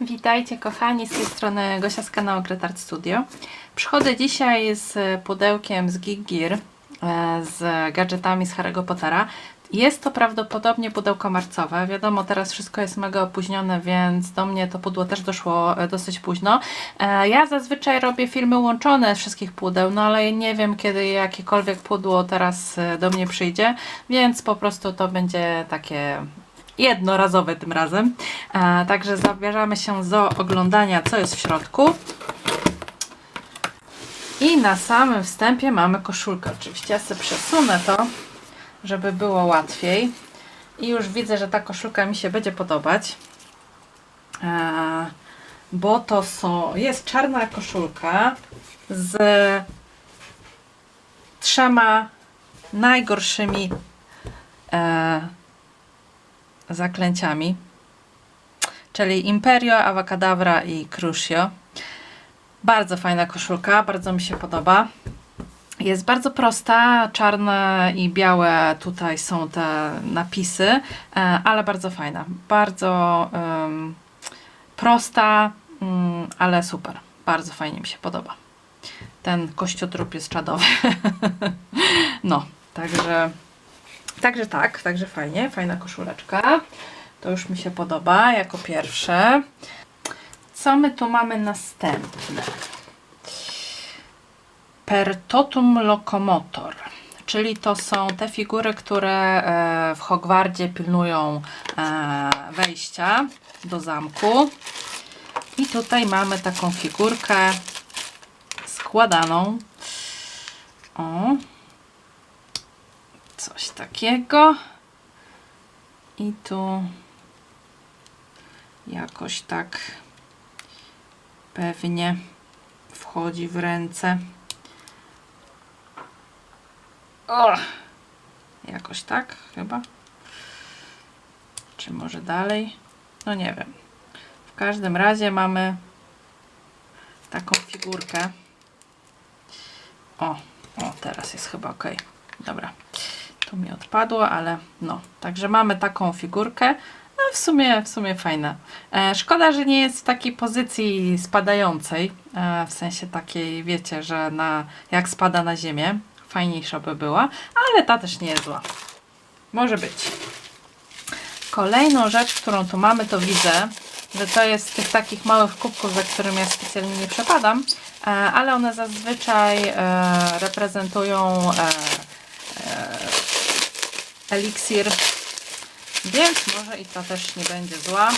Witajcie kochani, z tej strony Gosia z kanału Gretard Studio. Przychodzę dzisiaj z pudełkiem z Geek Gear, e, z gadżetami z Harry'ego Pottera. Jest to prawdopodobnie pudełko marcowe. Wiadomo, teraz wszystko jest mega opóźnione, więc do mnie to pudło też doszło e, dosyć późno. E, Ja zazwyczaj robię filmy łączone wszystkich pudeł, no ale nie wiem kiedy jakiekolwiek pudło teraz do mnie przyjdzie, więc po prostu to będzie takie jednorazowe tym razem. E, także zabieramy się do oglądania, co jest w środku. I na samym wstępie mamy koszulkę. Oczywiście ja sobie przesunę to, żeby było łatwiej. I już widzę, że ta koszulka mi się będzie podobać. E, bo to są, jest czarna koszulka z trzema najgorszymi e, zaklęciami, czyli Imperio, Avacadabra i Crucio. Bardzo fajna koszulka, bardzo mi się podoba. Jest bardzo prosta, czarne i białe tutaj są te napisy, e, ale bardzo fajna. Bardzo em, prosta, mm, ale super. Bardzo fajnie mi się podoba. Ten kościotrup jest czadowy. no, także Także tak, także fajnie, fajna koszuleczka. To już mi się podoba jako pierwsze. Co my tu mamy następne? Pertotum Locomotor, czyli to są te figury, które e, w Hogwardzie pilnują e, wejścia do zamku. I tutaj mamy taką figurkę składaną. O, takiego. I tu jakoś tak pewnie wchodzi w ręce. O! Jakoś tak chyba. Czy może dalej? No nie wiem. W każdym razie mamy taką figurkę. O, o, teraz jest chyba ok. Dobra. Tu mi odpadło, ale no. Także mamy taką figurkę. No w sumie, w sumie fajna. E, szkoda, że nie jest w takiej pozycji spadającej. E, w sensie takiej, wiecie, że na, jak spada na ziemię. Fajniejsza by była, ale ta też nie jest zła. Może być. Kolejną rzecz, którą tu mamy, to widzę, że to jest z tych takich małych kubków, za którym ja specjalnie nie przepadam, e, ale one zazwyczaj e, reprezentują e, eliksir, więc może i ta też nie będzie zła.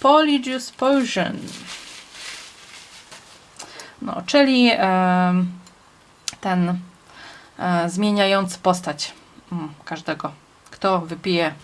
Polyjuice Potion. No, czyli em, ten e, zmieniający postać mm, każdego, kto wypije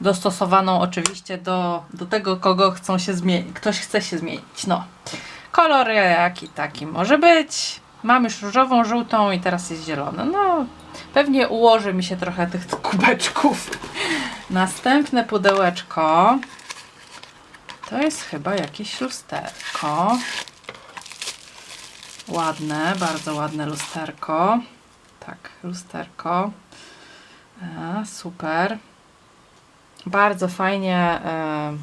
dostosowaną oczywiście do, do tego, kogo chcą się zmienić, ktoś chce się zmienić. No. Kolor jaki taki może być. Mam już różową, żółtą i teraz jest zielony. No, pewnie ułoży mi się trochę tych kubeczków. Następne pudełeczko to jest chyba jakieś lusterko. Ładne, bardzo ładne lusterko. Tak, lusterko. A, super. Bardzo fajnie e,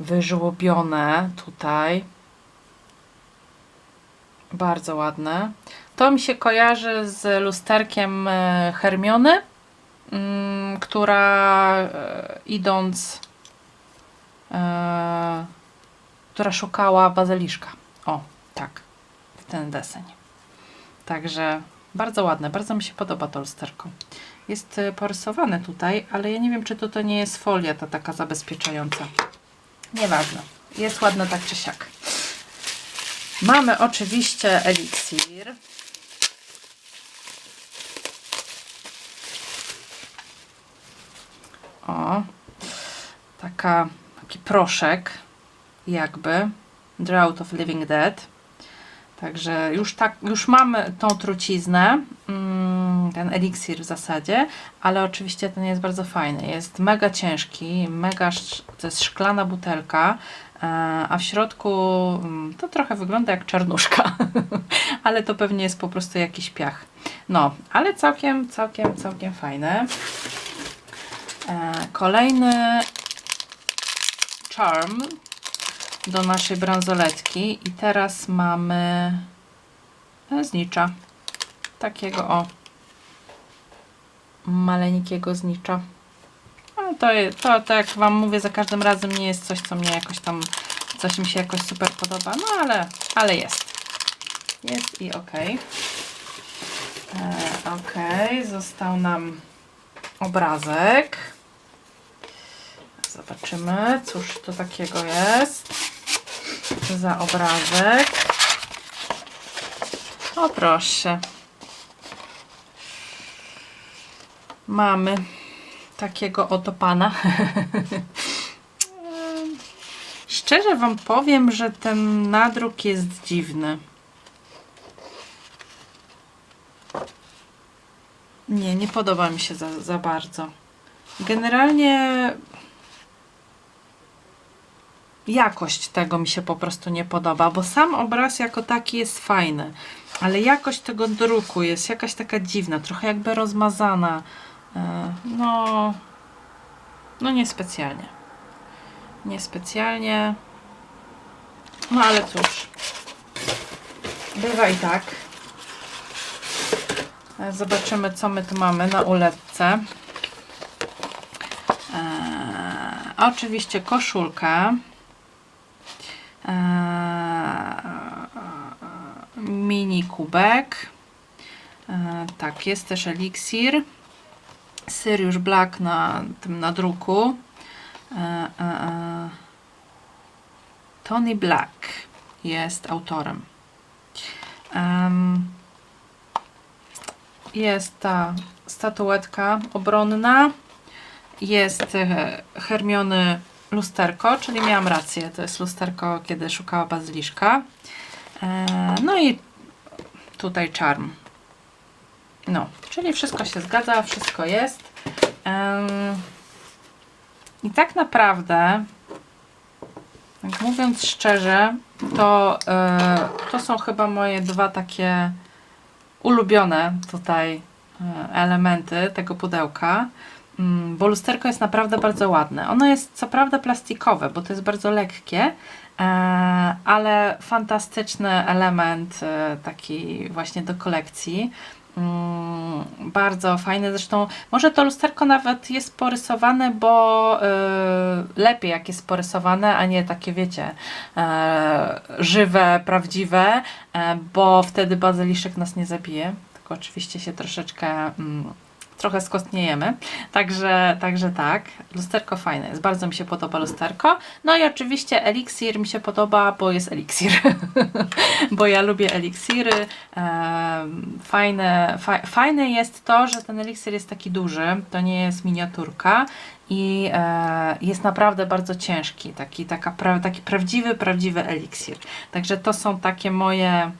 wyżłobione tutaj. Bardzo ładne. To mi się kojarzy z lusterkiem e, Hermiony, mm, która e, idąc, e, która szukała bazyliszka. O, tak, w ten deseń. Także bardzo ładne, bardzo mi się podoba to lusterko. Jest porysowane tutaj, ale ja nie wiem, czy to, to nie jest folia ta taka zabezpieczająca. Nieważne. Jest ładne tak czy siak. Mamy oczywiście eliksir. O, taka, taki proszek, jakby. Drought of Living Dead. Także już, tak, już mamy tą truciznę, mm, ten eliksir w zasadzie, ale oczywiście ten jest bardzo fajny. Jest mega ciężki, mega, to jest szklana butelka, a w środku mm, to trochę wygląda jak czarnuszka, ale to pewnie jest po prostu jakiś piach. No, ale całkiem, całkiem, całkiem fajne. E, kolejny charm do naszej bransoletki i teraz mamy e, znicza. Takiego o maleńkiego znicza. No to, to, to jak Wam mówię, za każdym razem nie jest coś, co mnie jakoś tam, coś mi się jakoś super podoba, no ale, ale jest. Jest i ok. E, ok, został nam obrazek. Zobaczymy, cóż to takiego jest za obrazek. O proszę. Mamy takiego oto pana. Szczerze Wam powiem, że ten nadruk jest dziwny. Nie, nie podoba mi się za, za bardzo. Generalnie jakość tego mi się po prostu nie podoba, bo sam obraz jako taki jest fajny, ale jakość tego druku jest jakaś taka dziwna, trochę jakby rozmazana. E, No, no niespecjalnie. Niespecjalnie. No ale cóż. Bywa i tak. E, Zobaczymy, co my tu mamy na ulepce. Eee, oczywiście koszulka. Eee, mini kubek. Eee, tak, jest też eliksir. Sirius Black na tym nadruku. Eee, eee, Tony Black jest autorem. Em, jest ta statuetka obronna. Jest e, Hermiony lusterko, czyli miałam rację, to jest lusterko, kiedy szukała bazyliszka. E, No i tutaj charm. No, czyli wszystko się zgadza, wszystko jest. I tak naprawdę, tak mówiąc szczerze, to, e, to są chyba moje dwa takie ulubione tutaj e, elementy tego pudełka. Mm, Bo lusterko jest naprawdę bardzo ładne. Ono jest co prawda plastikowe, bo to jest bardzo lekkie, e, ale fantastyczny element taki właśnie do kolekcji. Mm, Bardzo fajne. Zresztą może to lusterko nawet jest porysowane, bo e, lepiej jak jest porysowane, a nie takie wiecie, e, żywe, prawdziwe, e, bo wtedy bazyliszek nas nie zabije. Tylko oczywiście się troszeczkę mm, trochę skostniejemy. Także, także tak, lusterko fajne jest, bardzo mi się podoba lusterko. No i oczywiście eliksir mi się podoba, bo jest eliksir. bo ja lubię eliksiry. Fajne, fa, fajne jest to, że ten eliksir jest taki duży, to nie jest miniaturka i e, jest naprawdę bardzo ciężki, taki, taka pra, taki prawdziwy, prawdziwy eliksir. Także to są takie moje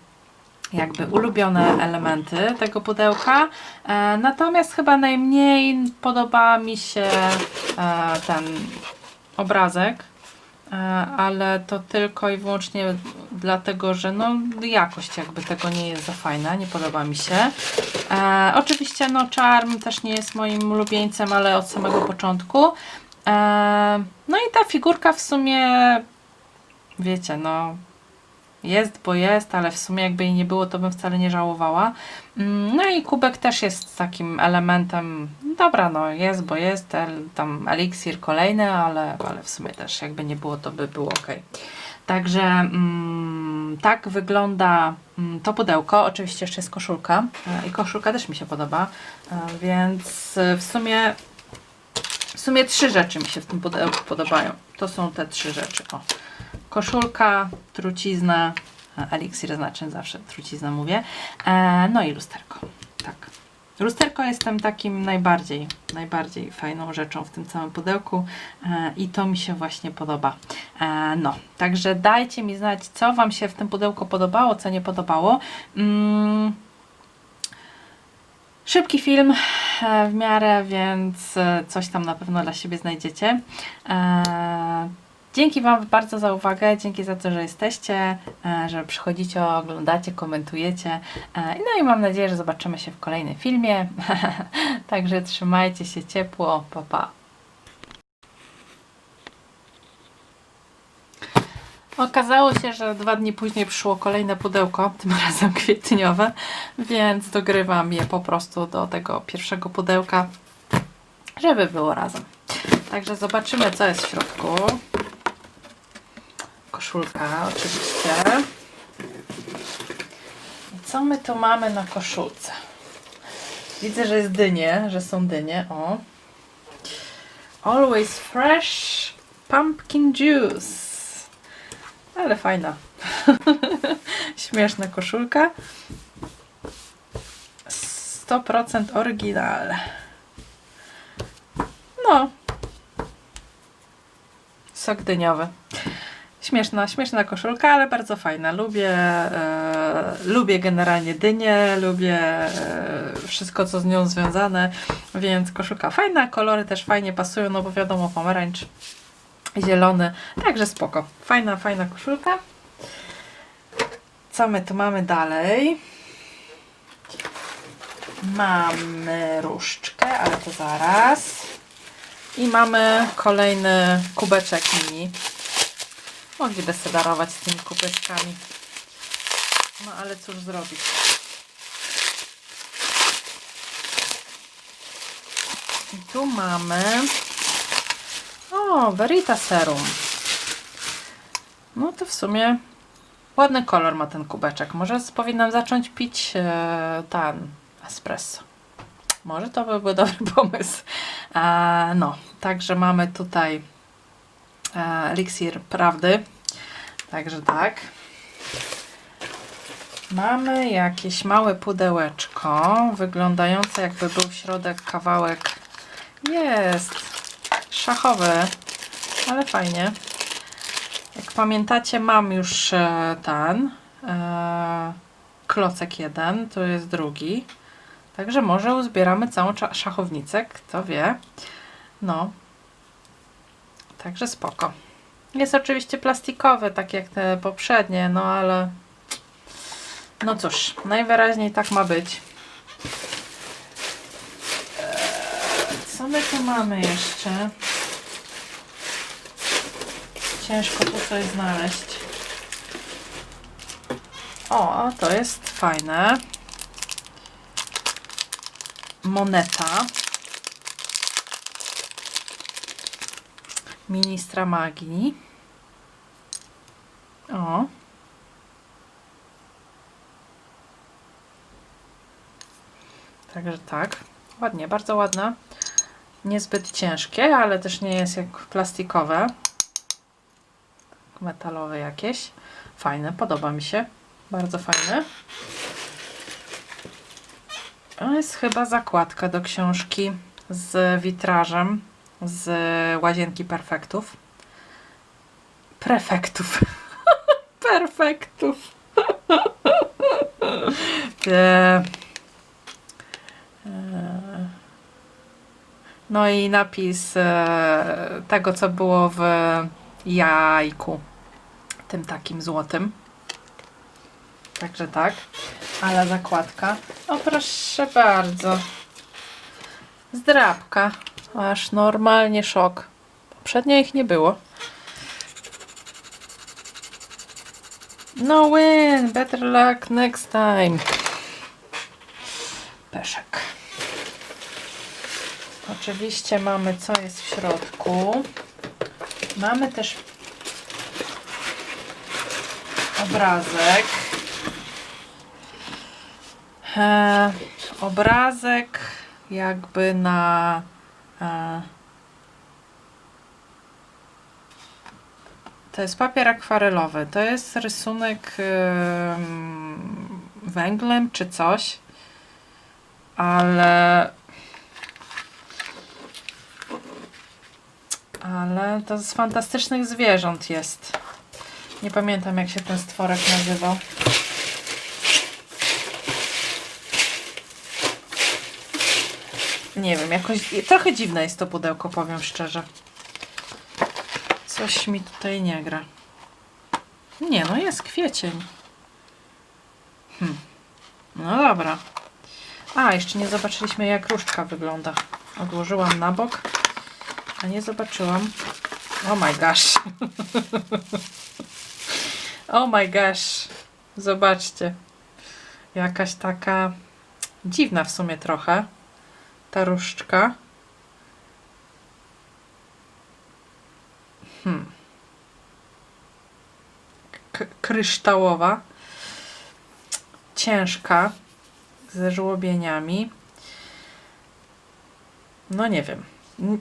jakby ulubione elementy tego pudełka. E, natomiast chyba najmniej podoba mi się e, ten obrazek, e, ale to tylko i wyłącznie dlatego, że no, jakość jakby tego nie jest za fajna, nie podoba mi się. E, oczywiście no Charm też nie jest moim ulubieńcem, ale od samego początku. E, no i ta figurka w sumie wiecie, no jest, bo jest, ale w sumie jakby jej nie było, to bym wcale nie żałowała. Mm, No i kubek też jest takim elementem, dobra, no jest, bo jest, tam eliksir kolejny, ale, ale w sumie też jakby nie było, to by było ok. Także mm, tak wygląda mm, to pudełko. Oczywiście jeszcze jest koszulka e, i koszulka też mi się podoba, e, więc w sumie w sumie trzy rzeczy mi się w tym pudełku podobają. To są te trzy rzeczy. O. Koszulka, trucizna, eliksir znaczy zawsze trucizna mówię. E, no i lusterko. Tak. Lusterko jestem takim najbardziej, najbardziej fajną rzeczą w tym całym pudełku e, i to mi się właśnie podoba. E, no, także dajcie mi znać, co Wam się w tym pudełku podobało, co nie podobało. Mm, Szybki film w miarę, więc coś tam na pewno dla siebie znajdziecie. Dzięki Wam bardzo za uwagę, dzięki za to, że jesteście, e, że przychodzicie, oglądacie, komentujecie. E, no i mam nadzieję, że zobaczymy się w kolejnym filmie. Także trzymajcie się ciepło. Pa, pa. Okazało się, że dwa dni później przyszło kolejne pudełko, tym razem kwietniowe, więc dogrywam je po prostu do tego pierwszego pudełka, żeby było razem. Także zobaczymy, co jest w środku. Koszulka, oczywiście. I co my tu mamy na koszulce? Widzę, że jest dynie, że są dynie. O. Always fresh pumpkin juice. Ale fajna. Śmieszna koszulka. 100% oryginal. No. Sok dyniowy. Śmieszna, śmieszna koszulka, ale bardzo fajna. Lubię, e, lubię generalnie dynię, lubię e, wszystko, co z nią związane, więc koszulka fajna, kolory też fajnie pasują, no bo wiadomo, pomarańcz, zielony, także spoko. Fajna, fajna koszulka. Co my tu mamy dalej? Mamy różdżkę, ale to zaraz. I mamy kolejny kubeczek mini. Mogliby sobie darować z tymi kubeczkami. No ale cóż zrobić. I tu mamy o, Verita Serum. No to w sumie ładny kolor ma ten kubeczek. Może powinnam zacząć pić e, ten espresso. Może to by był dobry pomysł. E, no, także mamy tutaj eliksir prawdy. Także tak. Mamy jakieś małe pudełeczko, wyglądające jakby był w środek kawałek. Jest szachowy, ale fajnie. Jak pamiętacie, mam już e, ten e, klocek jeden, to jest drugi. Także może uzbieramy całą szachownicę, kto wie. No. Także spoko. Jest oczywiście plastikowy, tak jak te poprzednie, no ale no cóż, najwyraźniej tak ma być. Eee, Co my tu mamy jeszcze? Ciężko tu coś znaleźć. O, to jest fajne. Moneta. Ministra magii. O. Także tak. Ładnie, bardzo ładne. Niezbyt ciężkie, ale też nie jest jak plastikowe. Metalowe jakieś. Fajne, podoba mi się. Bardzo fajne. To jest chyba zakładka do książki z witrażem z łazienki perfektów. Prefektów. Perfektów. Te- e, No i napis e, tego, co było w jajku. Tym takim złotym. Także tak. Ale zakładka. O proszę bardzo. Zdrabka. Aż normalnie szok. Poprzednio ich nie było. No win. Better luck next time. Peszek. Oczywiście mamy co jest w środku. Mamy też obrazek. E, obrazek jakby na to jest papier akwarelowy. To jest rysunek em, węglem czy coś, ale ale to z fantastycznych zwierząt jest. Nie pamiętam jak się ten stworek nazywał. Nie wiem, jakoś trochę dziwne jest to pudełko, powiem szczerze. Coś mi tutaj nie gra. Nie, no jest kwiecień. Hm. No dobra. A, jeszcze nie zobaczyliśmy jak różdżka wygląda. Odłożyłam na bok, a nie zobaczyłam. Oh my gosh. Oh my gosh. Zobaczcie. Jakaś taka dziwna w sumie trochę. Ta różdżka. Hmm. Kryształowa. Ciężka. Ze żłobieniami. No nie wiem.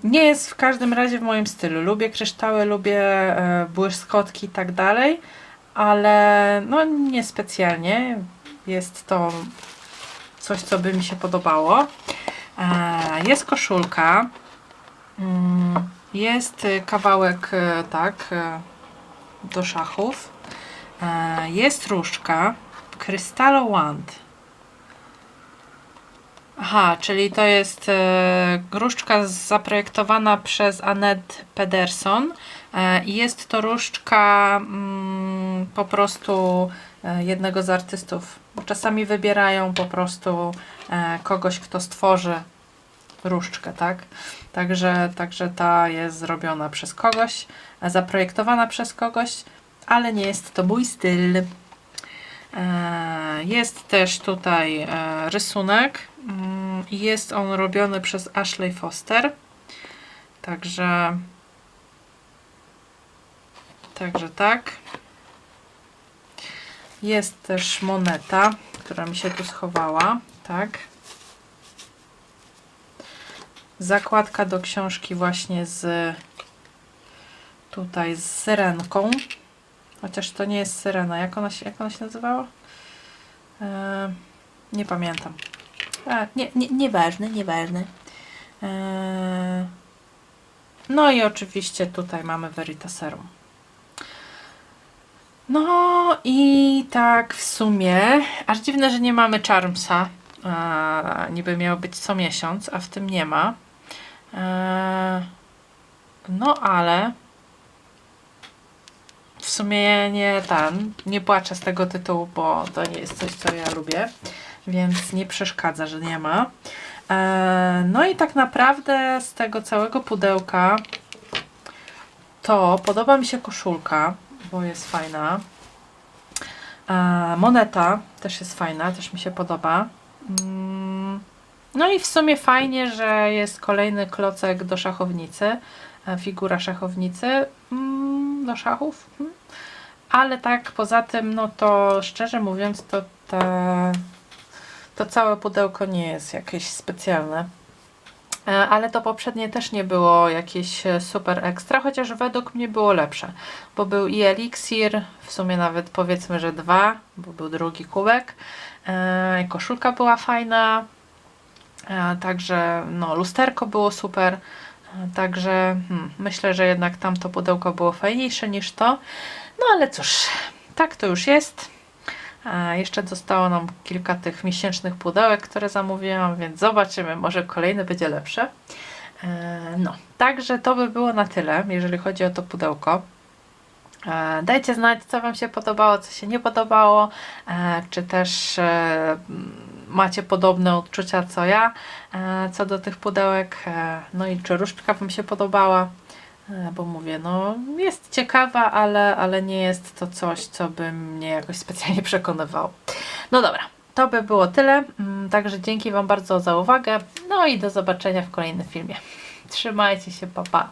Nie jest w każdym razie w moim stylu. Lubię kryształy, lubię e, błyskotki i tak dalej, ale no niespecjalnie. Jest to coś, co by mi się podobało. E, jest koszulka. Mm, Jest kawałek, e, tak, e, do szachów. Jest różdżka. Crystallo Wand. Aha, czyli to jest e, różdżka zaprojektowana przez Annette Pederson i jest to różdżka mm, po prostu jednego z artystów. Bo czasami wybierają po prostu e, kogoś, kto stworzy różdżkę, tak? Także, także ta jest zrobiona przez kogoś, e, zaprojektowana przez kogoś, ale nie jest to mój styl. E, Jest też tutaj e, rysunek mm, jest on robiony przez Ashley Foster. Także także tak. Jest też moneta, która mi się tu schowała, tak. Zakładka do książki właśnie z tutaj z syrenką. Chociaż to nie jest syrena. Jak ona się, jak ona się nazywała? E, nie pamiętam. E, nie, nie, nieważne, nieważne. E, no i oczywiście tutaj mamy Veritaserum. No i tak w sumie, aż dziwne, że nie mamy Charmsa. E, niby miało być co miesiąc, a w tym nie ma. E, no ale w sumie nie ten, nie płaczę z tego tytułu, bo to nie jest coś, co ja lubię, więc nie przeszkadza, że nie ma. E, no i tak naprawdę z tego całego pudełka to podoba mi się koszulka, bo jest fajna. E, moneta też jest fajna, też mi się podoba. Mm, No i w sumie fajnie, że jest kolejny klocek do szachownicy, e, figura szachownicy mm, do szachów. Mm. Ale tak poza tym, no to szczerze mówiąc, to te, to całe pudełko nie jest jakieś specjalne. E, Ale to poprzednie też nie było jakieś e, super ekstra, chociaż według mnie było lepsze, bo był i eliksir, w sumie nawet powiedzmy, że dwa, bo był drugi kubek. E, Koszulka była fajna, także no, lusterko było super. Także hmm, myślę, że jednak tamto pudełko było fajniejsze niż to. No ale cóż, tak to już jest. Jeszcze zostało nam kilka tych miesięcznych pudełek, które zamówiłam, więc zobaczymy, może kolejny będzie lepsze. E, No, także to by było na tyle, jeżeli chodzi o to pudełko. E, Dajcie znać, co Wam się podobało, co się nie podobało, e, czy też macie podobne odczucia co ja co do tych pudełek, no i czy różdżka Wam się podobała. E, Bo mówię, no jest ciekawa, ale, ale nie jest to coś, co by mnie jakoś specjalnie przekonywało. No dobra, to by było tyle. Mm, Także dzięki Wam bardzo za uwagę. No i do zobaczenia w kolejnym filmie. Trzymajcie się, papa. Pa.